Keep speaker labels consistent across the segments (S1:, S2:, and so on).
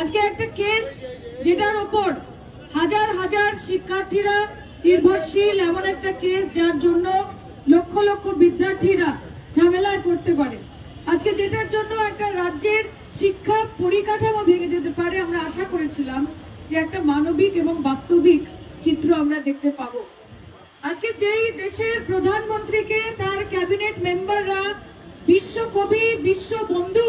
S1: আজকে একটা কেস যেটার ওপর হাজার হাজার শিক্ষার্থীরা নির্ভরশীল এমন একটা কেস যার জন্য লক্ষ লক্ষ বিদ্যার্থীরা ঝামেলায় পড়তে পারে। আজকে যেটার জন্য একটা রাজ্যের শিক্ষা পরিকাঠামো ভেঙে যেতে পারে, আমরা আশা করেছিলাম যে একটা মানবিক এবং বাস্তবিক চিত্র আমরা দেখতে পাবো। আজকে যেই দেশের প্রধানমন্ত্রীকে তার ক্যাবিনেট মেম্বাররা বিশ্ব কবি বিশ্ব বন্ধু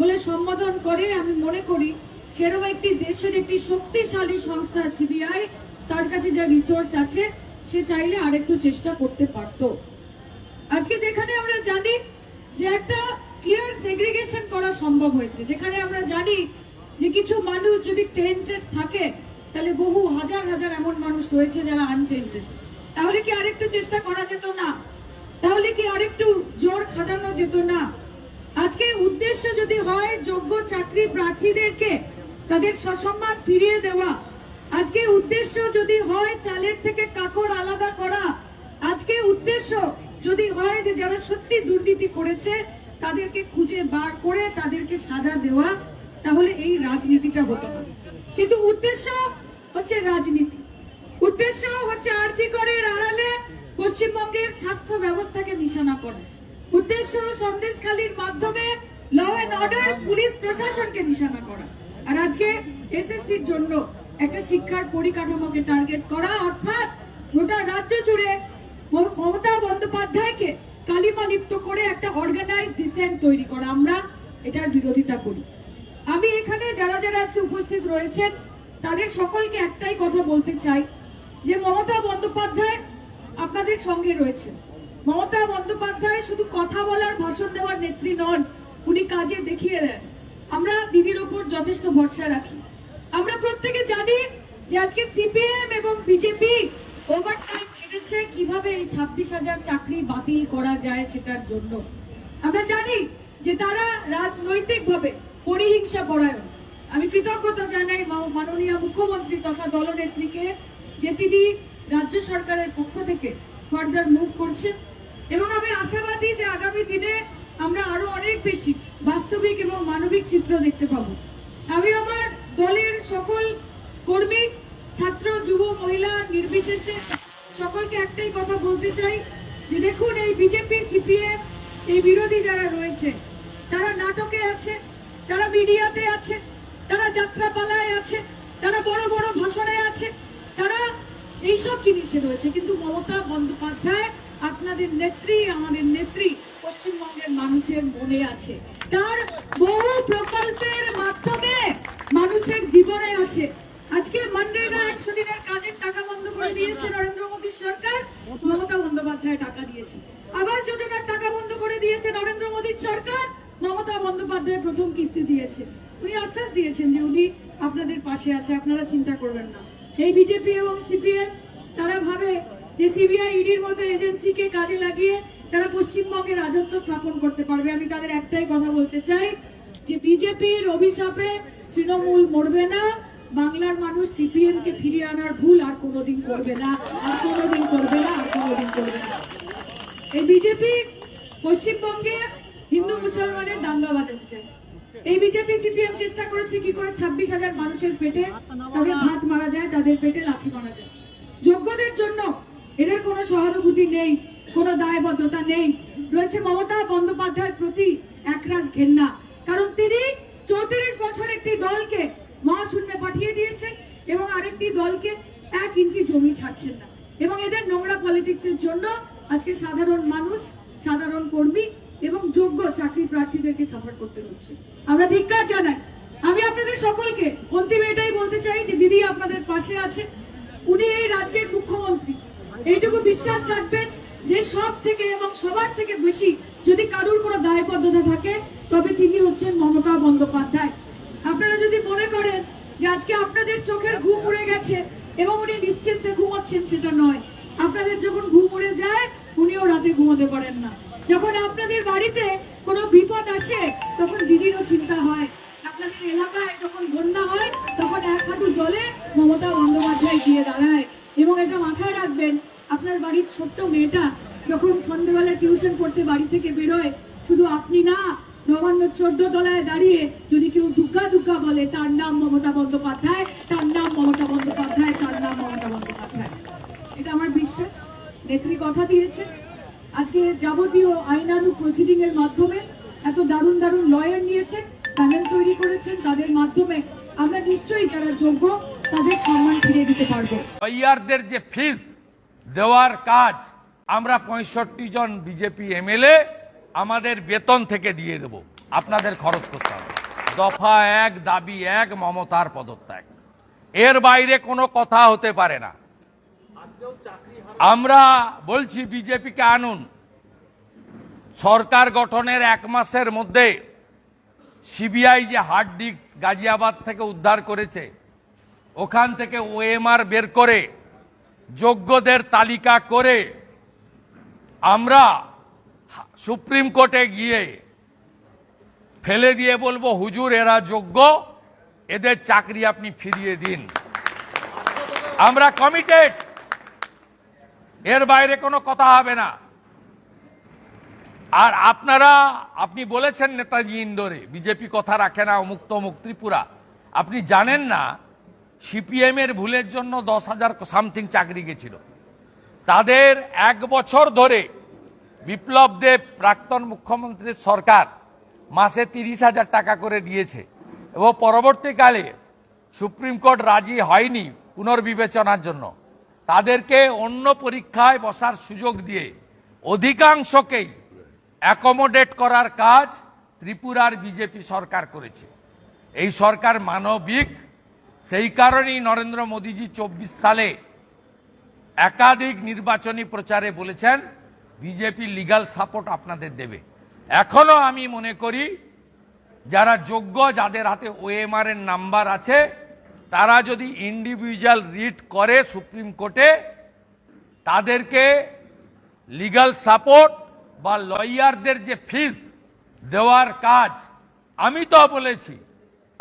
S1: বলে সম্বোধন করে, আমি মনে করি সেরকম একটি দেশের একটি শক্তিশালী সংস্থা সিবিআই, তার কাছে যা রিসোর্স আছে, সে চাইলে আরেকটু চেষ্টা করতে পারতো। আজকে যেখানে আমরা জানি যে একটা ক্লিয়ার সেগ্রিগেশন করা সম্ভব হয়েছে, যেখানে আমরা জানি যে কিছু মানুষ যদি টেন্টেড থাকে, তাহলে বহু হাজার হাজার এমন মানুষ রয়েছে যারা আনটেন্টেড তাহলে কি আরেকটু চেষ্টা করা যেত না? তাহলে কি আরেকটু জোর খাটানো যেত না? আজকে উদ্দেশ্য যদি হয় যোগ্য চাকরি প্রার্থীদেরকে তাদের সসম্মান ফিরিয়ে দেওয়া। আজকে উদ্দেশ্য যদি হয় চালের থেকে কাকড় আলাদা করা, আজকে উদ্দেশ্য যদি হয় যে যারা সত্যি দুর্নীতি করেছে, তাদেরকে খুঁজে বার করে তাদেরকে সাজা দেওয়া, তাহলে এই রাজনীতিটা হতো না। কিন্তু উদ্দেশ্য হচ্ছে রাজনীতি। উদ্দেশ্য হচ্ছে আরজি করে আড়ালে পশ্চিমবঙ্গের স্বাস্থ্য ব্যবস্থাকে নিশানা করা। উদ্দেশ্য সন্দেশখালীর মাধ্যমে ল এন্ড অর্ডার পুলিশ প্রশাসনকে নিশানা করা। আর আজকে এসএসসির জন্য একটা শিক্ষার পরিকাঠামোকে টার্গেট করা, অর্থাৎ গোটা রাজ্য জুড়ে মমতা বন্দ্যোপাধ্যায়কে কালিমা লিপ্ত করে একটা অর্গানাইজ ডিসেন্ট তৈরি করা। আমরা এটার বিরোধিতা করি। আমি এখানে যারা যারা আজকে উপস্থিত রয়েছেন, তাদের সকলকে একটাই কথা বলতে চাই, যে মমতা বন্দ্যোপাধ্যায় আপনাদের সঙ্গে রয়েছেন। মমতা বন্দ্যোপাধ্যায় শুধু কথা বলার ভাষণ দেওয়ার নেত্রী নন, উনি কাজে দেখিয়ে দেন। আমরা দিদির ওপর যথেষ্ট ভরসা রাখি। আমরা প্রত্যেকে জানি যে আজকে সিপিএম এবং বিজেপি ওভার টাইম কেটেছে। কীভাবে এই ছাব্বিশ হাজার চাকরি বাতিল করা যায় সেটার জন্য? আমরা জানি যে তারা রাজনৈতিকভাবে পরিহিংসা পরায়ণ। আমি কৃতজ্ঞতা জানাই মাননীয় মুখ্যমন্ত্রী তথা দলনেত্রীকে যে তিনি রাজ্য সরকারের পক্ষ থেকে ফার্দার মুভ করছেন। এবং আমি আশাবাদী যে আগামী দিনে আমরা আরও অনেক বেশি বাস্তবিক এবং মানবিক চিত্র দেখতে পাবো। আমি আমার দলের সকল কর্মী, ছাত্র, যুব, মহিলা নির্বিশেষে সকলকে একটাই কথা বলতে চাই যে দেখুন, এই বিজেপি, সিপিএম, এই বিরোধী যারা রয়েছে, তারা নাটকে আছে, তারা মিডিয়াতে আছে, তারা যাত্রাপালায় আছে, তারা বড় বড় ভাষণে আছে, তারা এইসব জিনিসে রয়েছে। কিন্তু মমতা বন্দ্যোপাধ্যায়, আপনাদের নেত্রী, আমাদের নেত্রী পশ্চিমবঙ্গের মানুষের মনে আছে। তার বহু প্রকল্পের মাধ্যমে মানুষের জীবনে আছে। আজকে মনরেগা একশো দিনের কাজের টাকা বন্ধ করে দিয়েছে নরেন্দ্র মোদীর সরকার। মমতা বন্দ্যোপাধ্যায় টাকা দিয়েছে। আবাস যোজনার টাকা বন্ধ করে দিয়েছে নরেন্দ্র মোদীর সরকার। মমতা বন্দ্যোপাধ্যায় প্রথম কিস্তি দিয়েছে। উনি আশ্বাস দিয়েছেন যে উনি আপনাদের পাশে আছে, আপনারা চিন্তা করবেন না। এই বিজেপি এবং সিপিএম, তারা ভাবে যে সিবিআই, ইডির মতো এজেন্সিকে কাজে লাগিয়ে তারা পশ্চিমবঙ্গে রাজত্ব স্থাপন করতে পারবে। আমি তাদের একটাই কথা বলতে চাই যে বিজেপির অভিশাপে তৃণমূল মরবে না, বাংলার মানুষ সিপিএম কে ফিরিয়ে আনার ভুল আর কোনোদিন করবে না, আর কোনোদিন করবে না, আর কোনোদিন করবে না। এই বিজেপি পশ্চিমবঙ্গে হিন্দু মুসলমানের দাঙ্গা বাজাতে চায় এই বিজেপি সিপিএম চেষ্টা করেছে কি করে ছাব্বিশ হাজার মানুষের পেটে তাদের ভাত মারা যায়, তাদের পেটে লাথি মারা যায়। যোগ্যদের জন্য এদের কোনো সহানুভূতি নেই। কোনো দায়বদ্ধতা নেই। রয়েছে মমতা বন্দ্যোপাধ্যায়ের প্রতি একরাশ ঘেন্না। কারণ তিনি চৌত্রিশ বছর একটি দলকে মহাশূন্যে পাঠিয়ে দিয়েছেন এবং আরেকটি দলকে এক ইঞ্চি জমি ছাড়ছেন না। এবং এদের নোংরা পলিটিক্স এর জন্য আজকে সাধারণ মানুষ, সাধারণ কর্মী এবং যোগ্য চাকরি প্রার্থীদেরকে সাফার করতে হচ্ছে। আমরা ধিক্কার জানাই। আমি আপনাদের সকলকে অন্তিম এটাই বলতে চাই যে দিদি আপনাদের পাশে আছে উনি এই রাজ্যের মুখ্যমন্ত্রী। এইটুকু বিশ্বাস রাখবেন যে সব থেকে এবং সবার থেকে বেশি যদি কারুর কোনো দায়বদ্ধতা থাকে, তবে তিনি হচ্ছেন মমতা বন্দ্যোপাধ্যায়। আপনারা যদি মনে করেন যে আজকে আপনাদের চোখের ঘুম উড়ে গেছে এবং উনি নিশ্চিন্তে ঘুমাচ্ছেন, সেটা নয়। আপনাদের যখন ঘুম উড়ে যায়, উনিও রাতে ঘুমোতে পারেন না। যখন আপনাদের বাড়িতে কোনো বিপদ আসে, তখন দিদিরও চিন্তা হয়। আপনাদের এলাকায় যখন বন্যা হয়, তখন এক হাঁটু জলে মমতা বন্দ্যোপাধ্যায় গিয়ে দাঁড়ায় এবং এটা মাথায় রাখবেন আপনার বাড়ির ছোট্ট মেয়েটা যখন সন্ধ্যেবেলা টিউশন পড়তে বাড়ি থেকে বেরোয়, শুধু আপনি না, নবান্ন চোদ্দ তলায় দাঁড়িয়ে যদি কেউ দুকা দুকা বলে, তার নাম মমতা বন্দ্যোপাধ্যায়, তার নাম মমতা বন্দ্যোপাধ্যায়, তার নাম মমতা বন্দ্যোপাধ্যায়। এটা আমার বিশ্বাস, নেত্রী কথা দিয়েছে। আজকে যাবতীয় আইনানু প্রসিডিং এর মাধ্যমে এত দারুণ দারুণ লয়ার নিয়েছেন প্যানেল তৈরি করেছেন, তাদের মাধ্যমে আমরা নিশ্চয়ই যারা যোগ্য, তাদের সম্মান ফিরিয়ে দিতে পারব।
S2: লয়ারদের যে ফিস দেওয়ার কাজ আমরা পঁয়ষট্টি জন বিজেপি এমএলএ আমাদের বেতন থেকে দিয়ে দেব। আপনাদের খরচ করতে হবে। দফা এক, দাবি এক, মমতার পদত্যাগ। এর বাইরে কোনো কথা হতে পারে না। আমরা বলছি বিজেপিকে আনুন। সরকার গঠনের এক মাসের মধ্যে সিবিআই যে হার্ড ডিস্ক গাজিয়াবাদ থেকে উদ্ধার করেছে, ওখান থেকে ওএমআর বের করে যোগ্যদের তালিকা করে আমরা সুপ্রিম কোর্টে গিয়ে ফেলে দিয়ে বলব, হুজুর, এরা যোগ্য, এদের চাকরি আপনি ফিরিয়ে দিন। আমরা কমিটেড এর বাইরে কোনো কথা হবে না। আর আপনারা, আপনি বলেছেন নেতাজি ইন্দোরে, বিজেপি কথা রাখে না অমুক তমুক ত্রিপুরা। আপনি জানেন না সিপিএম এর ভুলের জন্য দশ হাজার সামথিং চাকরি গেছিল। তাদের এক বছর ধরে বিপ্লব দেব প্রাক্তন মুখ্যমন্ত্রীর সরকার মাসে তিরিশ হাজার টাকা করে দিয়েছে এবং পরবর্তীকালে সুপ্রিম কোর্ট রাজি হয়নি পুনর্বিবেচনার জন্য। তাদেরকে অন্য পরীক্ষায় বসার সুযোগ দিয়ে অধিকাংশকেই অ্যাকোমোডেট করার কাজ ত্রিপুরার বিজেপি সরকার করেছে। এই সরকার মানবিক সেই কারণেই নরেন্দ্র মোদীজি চব্বিশ সালে একাধিক নির্বাচনী প্রচারে বলেছেন, বিজেপি লিগাল সাপোর্ট আপনাদের দেবে। এখনও আমি মনে করি, যারা যোগ্য, যাদের হাতে ওএমআর এর নাম্বার আছে, তারা যদি ইন্ডিভিজুয়াল রিট করে সুপ্রিম কোর্টে, তাদেরকে লিগাল সাপোর্ট বা লয়ারদের যে ফিস দেওয়ার কাজ, আমি তো বলেছি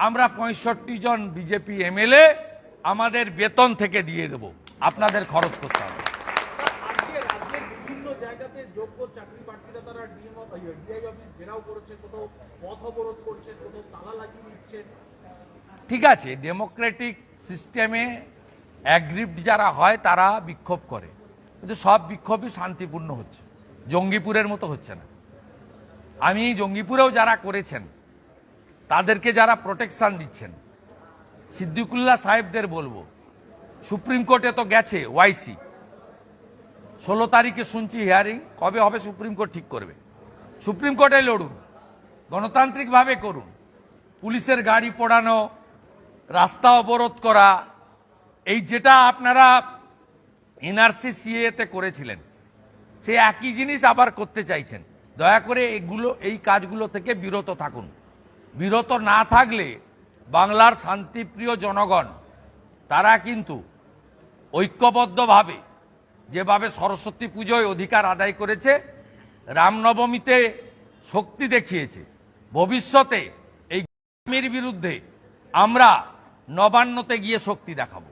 S2: আমরা পঁয়ষট্টি জন বিজেপি এমএলএ আমাদের বেতন থেকে দিয়ে দেব। আপনাদের খরচ করতে হবে। ঠিক আছে ডেমোক্রেটিক সিস্টেমে অ্যাগ্রিপ্ট যারা হয় তারা বিক্ষোভ করে। কিন্তু সব বিক্ষোভই শান্তিপূর্ণ হচ্ছে। জঙ্গিপুরের মতো হচ্ছে না। আমি জঙ্গিপুরেও যারা করেছেন তাদেরকে যারা প্রোটেকশন দিচ্ছেন। সিদ্দিকুল্লাহ সাহেবদের বলব, সুপ্রিম কোর্টে তো গেছে ওয়াইসি ষোলো তারিখে শুনছি হিয়ারিং কবে হবে সুপ্রিম কোর্ট ঠিক করবে। সুপ্রিম কোর্টে লড়ুন, গণতান্ত্রিকভাবে করুন। পুলিশের গাড়ি পোড়ানো, রাস্তা অবরোধ করা, এই যেটা আপনারা এনআরসি সিএতে করেছিলেন, সে একই জিনিস আবার করতে চাইছেন। দয়া করে এগুলো, এই কাজগুলো থেকে বিরত থাকুন। বিরত না থাকলে বাংলার শান্তিপ্রিয় জনগণ, তারা কিন্তু ঐক্যবদ্ধভাবে যেভাবে সরস্বতী পুজোয় অধিকার আদায় করেছে, রামনবমীতে শক্তি দেখিয়েছে। ভবিষ্যতে এই গ্রামের বিরুদ্ধে আমরা নবান্নতে গিয়ে শক্তি দেখাবো।